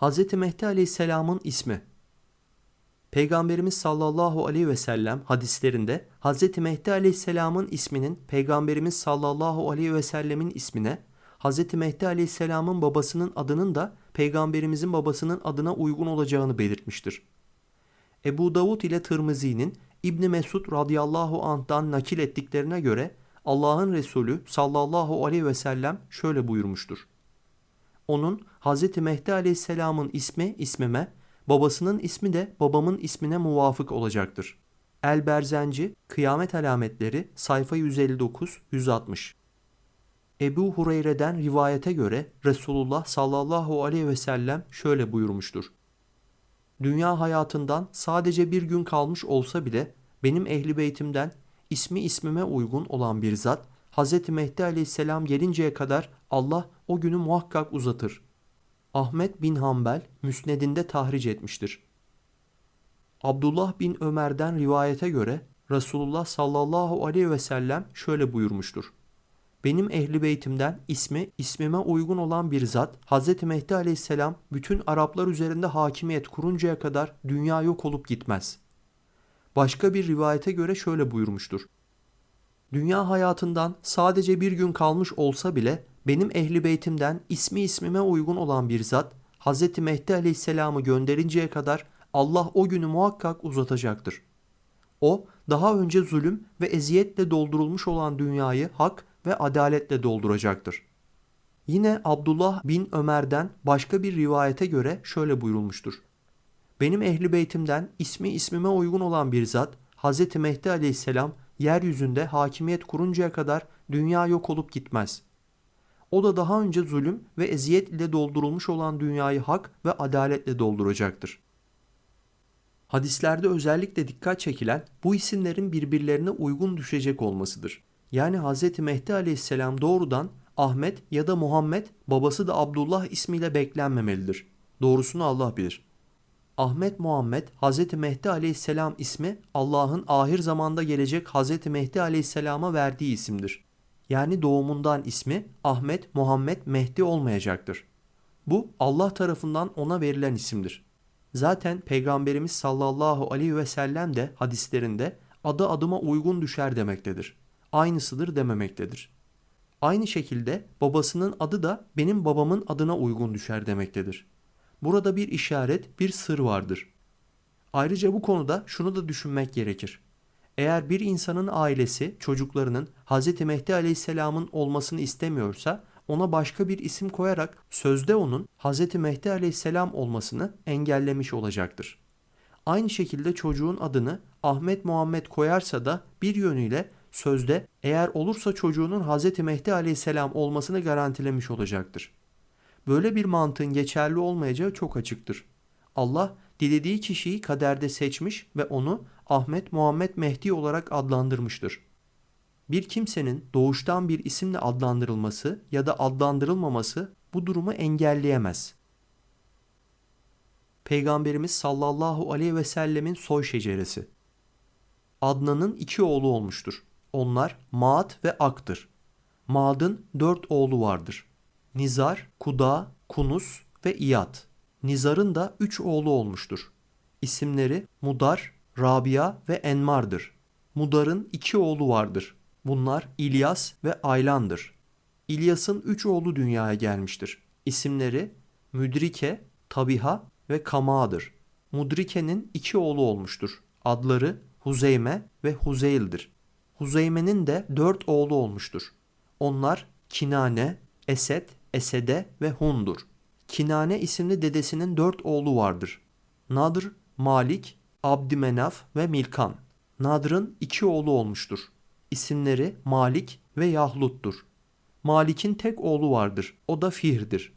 Hz. Mehdi Aleyhisselam'ın ismi Peygamberimiz sallallahu aleyhi ve sellem hadislerinde Hz. Mehdi Aleyhisselam'ın isminin Peygamberimiz sallallahu aleyhi ve sellemin ismine, Hz. Mehdi Aleyhisselam'ın babasının adının da Peygamberimizin babasının adına uygun olacağını belirtmiştir. Ebu Davud ile Tirmizi'nin İbni Mesud radıyallahu anh'dan nakil ettiklerine göre Allah'ın Resulü sallallahu aleyhi ve sellem şöyle buyurmuştur. Onun Hz. Mehdi aleyhisselamın ismi ismime, babasının ismi de babamın ismine muvafık olacaktır. El Berzenci, Kıyamet Alametleri, sayfa 159-160 Ebu Hureyre'den rivayete göre Resulullah sallallahu aleyhi ve sellem şöyle buyurmuştur. Dünya hayatından sadece bir gün kalmış olsa bile benim ehli beytimden ismi ismime uygun olan bir zat Hz. Mehdi aleyhisselam gelinceye kadar Allah o günü muhakkak uzatır. Ahmet bin Hanbel müsnedinde tahric etmiştir. Abdullah bin Ömer'den rivayete göre Resulullah sallallahu aleyhi ve sellem şöyle buyurmuştur. Benim ehli beytimden ismi ismime uygun olan bir zat Hz. Mehdi aleyhisselam bütün Araplar üzerinde hakimiyet kuruncaya kadar dünya yok olup gitmez. Başka bir rivayete göre şöyle buyurmuştur. Dünya hayatından sadece bir gün kalmış olsa bile benim ehli beytimden ismi ismime uygun olan bir zat Hz. Mehdi aleyhisselamı gönderinceye kadar Allah o günü muhakkak uzatacaktır. O daha önce zulüm ve eziyetle doldurulmuş olan dünyayı hak ve adaletle dolduracaktır. Yine Abdullah bin Ömer'den başka bir rivayete göre şöyle buyurulmuştur. Benim ehli beytimden ismi ismime uygun olan bir zat Hz. Mehdi aleyhisselam yeryüzünde hakimiyet kuruncaya kadar dünya yok olup gitmez. O da daha önce zulüm ve eziyet ile doldurulmuş olan dünyayı hak ve adaletle dolduracaktır. Hadislerde özellikle dikkat çekilen bu isimlerin birbirlerine uygun düşecek olmasıdır. Yani Hz. Mehdi aleyhisselam doğrudan Ahmet ya da Muhammed babası da Abdullah ismiyle beklenmemelidir. Doğrusunu Allah bilir. Ahmet Muhammed Hz. Mehdi aleyhisselam ismi Allah'ın ahir zamanda gelecek Hz. Mehdi aleyhisselama verdiği isimdir. Yani doğumundan ismi Ahmet Muhammed Mehdi olmayacaktır. Bu Allah tarafından ona verilen isimdir. Zaten Peygamberimiz sallallahu aleyhi ve sellem de hadislerinde adı adıma uygun düşer demektedir. Aynısıdır dememektedir. Aynı şekilde babasının adı da benim babamın adına uygun düşer demektedir. Burada bir işaret, bir sır vardır. Ayrıca bu konuda şunu da düşünmek gerekir. Eğer bir insanın ailesi çocuklarının Hz. Mehdi Aleyhisselam'ın olmasını istemiyorsa ona başka bir isim koyarak sözde onun Hz. Mehdi Aleyhisselam olmasını engellemiş olacaktır. Aynı şekilde çocuğun adını Ahmet Muhammed koyarsa da bir yönüyle sözde eğer olursa çocuğunun Hz. Mehdi Aleyhisselam olmasını garantilemiş olacaktır. Böyle bir mantığın geçerli olmayacağı çok açıktır. Allah dilediği kişiyi kaderde seçmiş ve onu Ahmet Muhammed Mehdi olarak adlandırmıştır. Bir kimsenin doğuştan bir isimle adlandırılması ya da adlandırılmaması bu durumu engelleyemez. Peygamberimiz sallallahu aleyhi ve sellemin soy şeceresi. Adnan'ın iki oğlu olmuştur. Onlar Maat ve Ak'tır. Maad'ın dört oğlu vardır. Nizar, Kuda, Kunus ve İyad. Nizar'ın da üç oğlu olmuştur. İsimleri Mudar, Rabia ve Enmar'dır. Mudar'ın iki oğlu vardır. Bunlar İlyas ve Aylan'dır. İlyas'ın üç oğlu dünyaya gelmiştir. İsimleri Müdrike, Tabiha ve Kama'dır. Mudrike'nin iki oğlu olmuştur. Adları Huzeyme ve Huzeyl'dir. Huzeyme'nin de dört oğlu olmuştur. Onlar Kinane, Esed, Esede ve Hun'dur. Kinane isimli dedesinin dört oğlu vardır. Nadr, Malik, Abdümenaf ve Milkan. Nadr'ın iki oğlu olmuştur. İsimleri Malik ve Yahlut'tur. Malik'in tek oğlu vardır. O da Fihr'dir.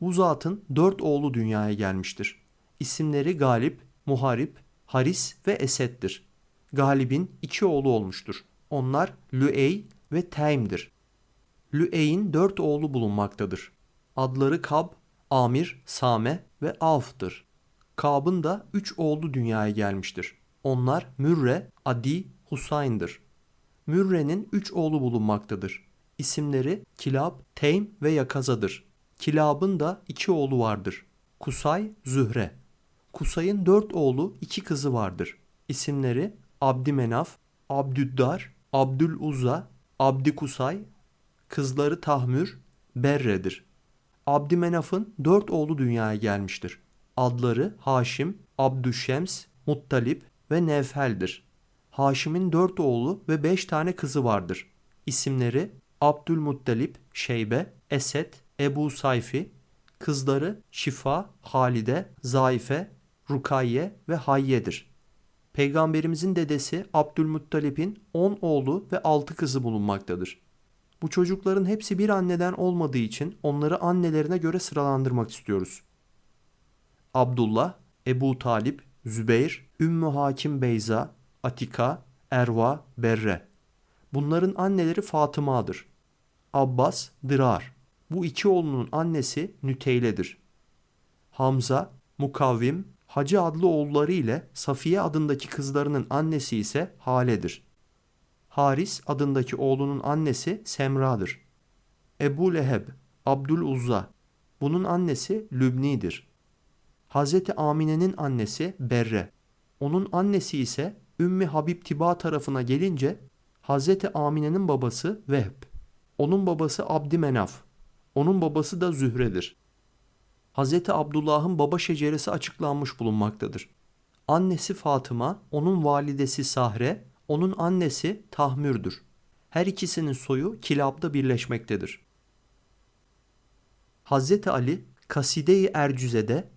Bu zatın dört oğlu dünyaya gelmiştir. İsimleri Galip, Muharip, Haris ve Esed'dir. Galip'in iki oğlu olmuştur. Onlar Lüey ve Teym'dir. Lüey'in dört oğlu bulunmaktadır. Adları Kab, Amir, Same ve Avf'tır. Kab'ın da üç oğlu dünyaya gelmiştir. Onlar Mürre, Adi, Husayn'dır. Mürre'nin üç oğlu bulunmaktadır. İsimleri Kilab, Teym ve Yakaza'dır. Kilab'ın da iki oğlu vardır. Kusay, Zühre. Kusay'ın dört oğlu, iki kızı vardır. İsimleri Abdümenaf, Abdüddar, Abdül Uzza, Abdi Kusay, kızları Tahmür, Berre'dir. Abdümenaf'ın dört oğlu dünyaya gelmiştir. Adları Haşim, Abdüşşems, Muttalip ve Nevfel'dir. Haşim'in dört oğlu ve beş tane kızı vardır. İsimleri Abdülmuttalip, Şeybe, Esed, Ebu Sayfi, kızları Şifa, Halide, Zaife, Rukayye ve Hayye'dir. Peygamberimizin dedesi Abdülmuttalip'in 10 oğlu ve 6 kızı bulunmaktadır. Bu çocukların hepsi bir anneden olmadığı için onları annelerine göre sıralandırmak istiyoruz. Abdullah, Ebu Talip, Zübeyir, Ümmü Hakim Beyza, Atika, Erva, Berre. Bunların anneleri Fatıma'dır. Abbas, Dırar. Bu iki oğlunun annesi Nüteyle'dir. Hamza, Mukavvim, Hacı adlı oğulları ile Safiye adındaki kızlarının annesi ise Hale'dir. Haris adındaki oğlunun annesi Semra'dır. Ebu Leheb, Abdül Uzza. Bunun annesi Lübni'dir. Hazreti Amine'nin annesi Berre. Onun annesi ise Ümmi Habib Tiba tarafına gelince Hazreti Amine'nin babası Vehb. Onun babası Abdümenaf. Onun babası da Zühre'dir. Hazreti Abdullah'ın baba şeceresi açıklanmış bulunmaktadır. Annesi Fatıma, onun validesi Sahre, onun annesi Tahmür'dür. Her ikisinin soyu Kilab'da birleşmektedir. Hazreti Ali Kaside-i Ercüze'de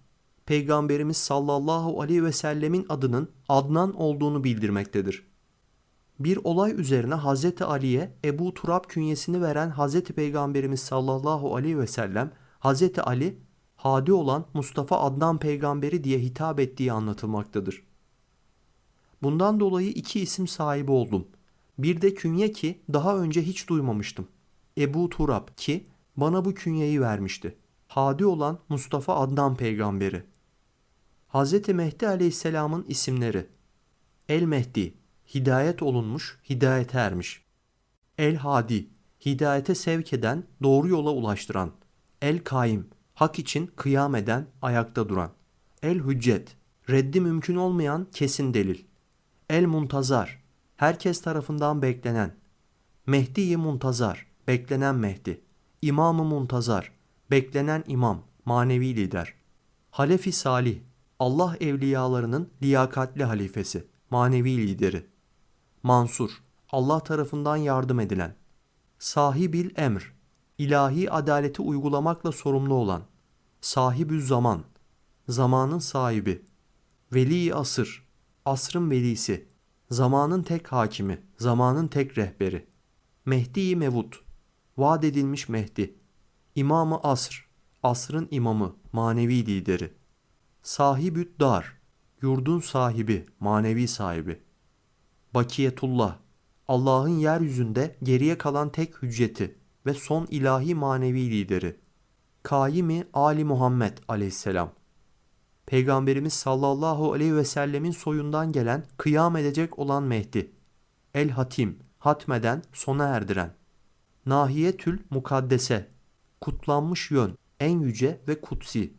Peygamberimiz sallallahu aleyhi ve sellemin adının Adnan olduğunu bildirmektedir. Bir olay üzerine Hazreti Ali'ye Ebu Turab künyesini veren Hazreti Peygamberimiz sallallahu aleyhi ve sellem Hazreti Ali hadi olan Mustafa Adnan peygamberi diye hitap ettiği anlatılmaktadır. Bundan dolayı iki isim sahibi oldum. Bir de künye ki daha önce hiç duymamıştım. Ebu Turab ki bana bu künyeyi vermişti. Hadi olan Mustafa Adnan peygamberi. Hz. Mehdi aleyhisselamın isimleri. El Mehdi, hidayet olunmuş, hidayete ermiş. El Hadi, hidayete sevk eden, doğru yola ulaştıran. El Kaim, hak için kıyam eden, ayakta duran. El Hüccet, reddi mümkün olmayan kesin delil. El Muntazar, herkes tarafından beklenen. Mehdi-i Muntazar, beklenen Mehdi. İmam-ı Muntazar, beklenen imam, manevi lider. Halefi Salih, Allah evliyalarının liyakatli halifesi, manevi lideri. Mansur, Allah tarafından yardım edilen. Sahibil emr, ilahi adaleti uygulamakla sorumlu olan. Sahibü zaman, zamanın sahibi. Veli asır, asrın velisi. Zamanın tek hakimi, zamanın tek rehberi. Mehdi-i Mevut, vaat edilmiş Mehdi. İmamı asr, asrın imamı, manevi lideri. Sahibü't dar, yurdun sahibi, manevi sahibi. Bakiyetullah, Allah'ın yeryüzünde geriye kalan tek hücceti ve son ilahi manevi lideri. Kaimi Ali Muhammed aleyhisselam. Peygamberimiz sallallahu aleyhi ve sellemin soyundan gelen kıyam edecek olan Mehdi. El Hatim, hatmeden sona erdiren. Nahiyetül Mukaddese, kutlanmış yön, en yüce ve kutsi.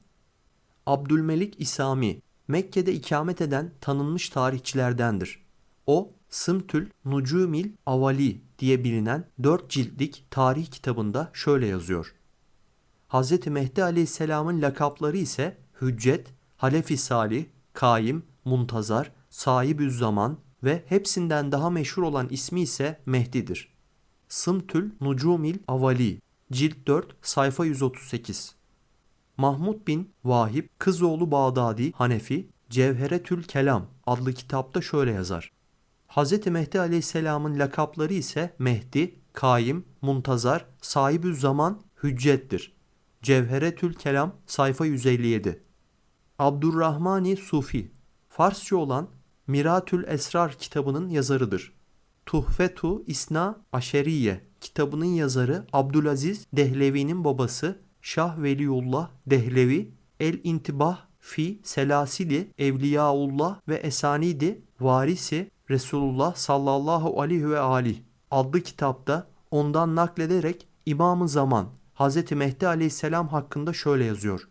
Abdülmelik İsami, Mekke'de ikamet eden tanınmış tarihçilerdendir. O, Sımtül Nucumil Avali diye bilinen dört ciltlik tarih kitabında şöyle yazıyor. Hz. Mehdi Aleyhisselam'ın lakapları ise Hüccet, Halefi Salih, Kaim, Muntazar, Sahibüz Zaman ve hepsinden daha meşhur olan ismi ise Mehdi'dir. Sımtül Nucumil Avali, cilt 4, sayfa 138. Mahmud bin Vahib, Kızoğlu Bağdadi Hanefi, Cevheretül Kelam adlı kitapta şöyle yazar. Hz. Mehdi Aleyhisselam'ın lakapları ise Mehdi, Kaim, Muntazar, Sahibü Zaman, Hüccettir. Cevheretül Kelam sayfa 157. Abdurrahmani Sufi, Farsça olan Miratül Esrar kitabının yazarıdır. Tuhfetu İsna Aşeriye kitabının yazarı Abdülaziz Dehlevi'nin babası Şah Veliullah Dehlevi El İntibah fi Selasili Evliyaullah ve Esanidi Varisi Resulullah sallallahu aleyhi ve alih adlı kitapta ondan naklederek İmam-ı Zaman Hz. Mehdi aleyhisselam hakkında şöyle yazıyor.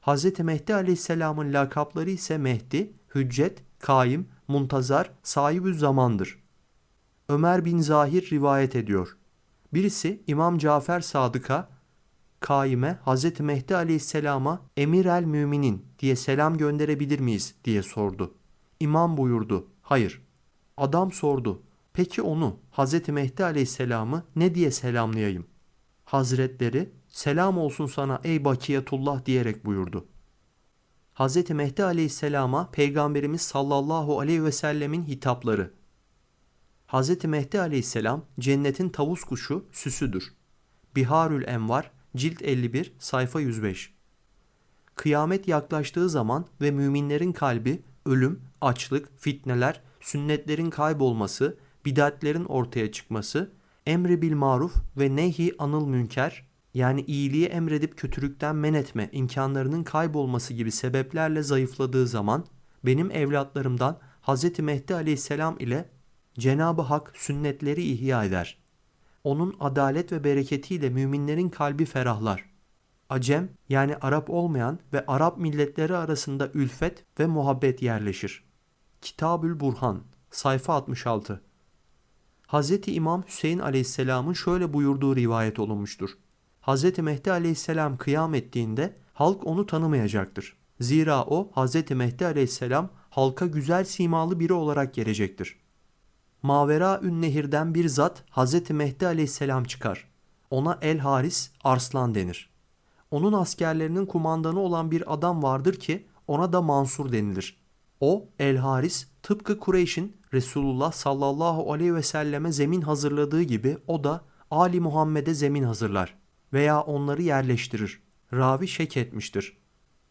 Hz. Mehdi Aleyhisselam'ın lakapları ise Mehdi, Hüccet, Kaim, Muntazar, Sahibü Zaman'dır. Ömer bin Zahir rivayet ediyor. Birisi İmam Cafer Sadık'a, Kaim'e Hz. Mehdi Aleyhisselam'a Emir el Müminin diye selam gönderebilir miyiz diye sordu. İmam buyurdu, hayır. Adam sordu, peki onu Hz. Mehdi Aleyhisselam'ı ne diye selamlayayım? Hazretleri, selam olsun sana ey Bakiyetullah diyerek buyurdu. Hz. Mehdi Aleyhisselam'a Peygamberimiz sallallahu aleyhi ve sellemin hitapları. Hz. Mehdi Aleyhisselam cennetin tavus kuşu süsüdür. Biharül Envar cilt 51 sayfa 105 Kıyamet yaklaştığı zaman ve müminlerin kalbi ölüm, açlık, fitneler, sünnetlerin kaybolması, bidatlerin ortaya çıkması, emri bil maruf ve nehi anıl münker yani iyiliği emredip kötülükten men etme imkanlarının kaybolması gibi sebeplerle zayıfladığı zaman benim evlatlarımdan Hz. Mehdi aleyhisselam ile Cenab-ı Hak sünnetleri ihya eder. Onun adalet ve bereketiyle müminlerin kalbi ferahlar. Acem yani Arap olmayan ve Arap milletleri arasında ülfet ve muhabbet yerleşir. Kitabül Burhan sayfa 66 Hz. İmam Hüseyin aleyhisselamın şöyle buyurduğu rivayet olunmuştur. Hz. Mehdi aleyhisselam kıyam ettiğinde halk onu tanımayacaktır. Zira o Hz. Mehdi aleyhisselam halka güzel simalı biri olarak gelecektir. Mavera Ünnehir'den bir zat Hz. Mehdi aleyhisselam çıkar. Ona El Haris Arslan denir. Onun askerlerinin kumandanı olan bir adam vardır ki ona da Mansur denilir. O El Haris tıpkı Kureyş'in Resulullah sallallahu aleyhi ve selleme zemin hazırladığı gibi o da Ali Muhammed'e zemin hazırlar veya onları yerleştirir. Ravi şek etmiştir.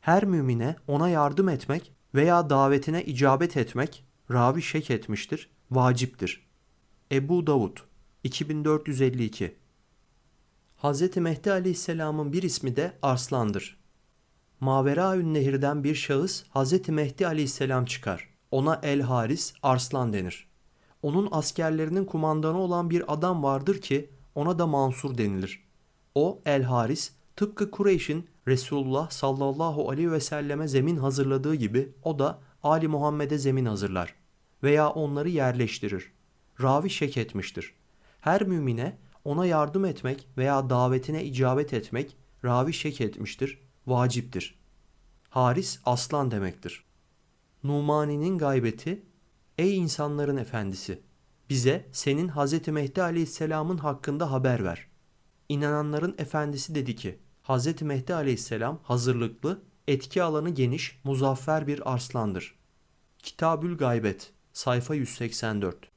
Her mümine ona yardım etmek veya davetine icabet etmek ravi şek etmiştir, vaciptir. Ebu Davud 2452 Hz. Mehdi Aleyhisselam'ın bir ismi de Arslan'dır. Maveraün Nehir'den bir şahıs Hz. Mehdi Aleyhisselam çıkar. Ona El Haris Arslan denir. Onun askerlerinin kumandanı olan bir adam vardır ki ona da Mansur denilir. O El Haris tıpkı Kureyş'in Resulullah sallallahu aleyhi ve selleme zemin hazırladığı gibi o da Ali Muhammed'e zemin hazırlar veya onları yerleştirir. Ravi şek etmiştir. Her mümine ona yardım etmek veya davetine icabet etmek ravi şek etmiştir, vaciptir. Haris aslan demektir. Numani'nin gaybeti, ey insanların efendisi, bize senin Hz. Mehdi aleyhisselamın hakkında haber ver. İnananların efendisi dedi ki, Hz. Mehdi aleyhisselam hazırlıklı, etki alanı geniş, muzaffer bir arslandır. Kitabül Gaybet, sayfa 184